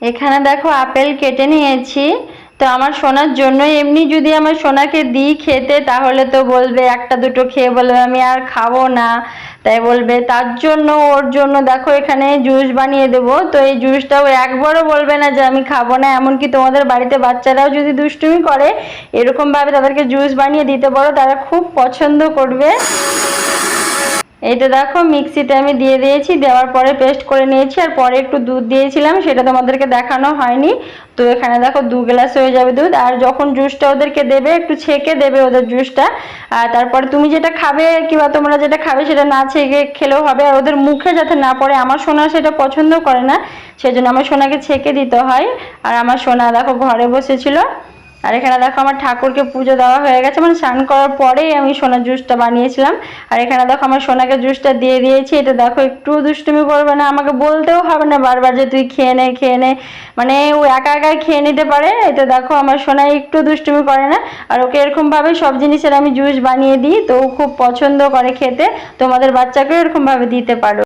এখানে দেখো আপেল কেটে নিয়েছি। তো আমার সোনার জন্য এমনি যদি আমার সোনাকে দিই খেতে, তাহলে তো বলবে একটা দুটো খেয়ে বলবে, আমি আর খাব না। তাই বলবে, তার জন্য, ওর জন্য দেখো এখানে জুস বানিয়ে দেবো। তো এই জুসটাও একবারও বলবে না যে, আমি খাব না। এমনকি তোমাদের বাড়িতে বাচ্চারাও যদি দুষ্টুমি করে, এরকমভাবে তাদেরকে জুস বানিয়ে দিতে পারো, তারা খুব পছন্দ করবে। এইটা দেখো, মিক্সিতে আমি দিয়ে দিয়েছি, দেওয়ার পরে পেস্ট করে নিয়েছি, আর পরে একটু দুধ দিয়েছিলাম, সেটা তোমাদেরকে দেখানো হয়নি। তো এখানে দেখো, দু গ্লাস হয়ে যাবে দুধ, আর যখন জুসটা ওদেরকে দেবে, একটু ছেঁকে দেবে ওদের জুসটা আর তারপরে তুমি যেটা খাবে, কিংবা তোমরা যেটা খাবে সেটা না ছেঁকে খেলেও হবে, আর ওদের মুখে যাতে না পড়ে, আমার সোনা সেটা পছন্দ করে না, সেজন্য আমার সোনাকে ছেঁকে দিতে হয়। আর আমার সোনা দেখো, ঘরে বসেছিল। আর এখানে দেখো আমার ঠাকুরকে পুজো দেওয়া হয়ে গেছে। মানে স্নান করার পরেই আমি সোনার জুসটা বানিয়েছিলাম। আর এখানে দেখো আমার সোনাকে জুসটা দিয়ে দিয়েছি। এটা দেখো একটু দুষ্টুমি করবে না, আমাকে বলতেও হবে না বারবার যে তুই খেয়ে নে খেয়ে নে। মানে ও একা একা খেয়ে নিতে পারে এটা দেখো আমার সোনা একটু দুষ্টুমি করে না। আর ওকে এরকমভাবে সব জিনিসের আমি জুস বানিয়ে দিই, তো ও খুব পছন্দ করে খেতে। তোমাদের বাচ্চাকেও এরকমভাবে দিতে পারো।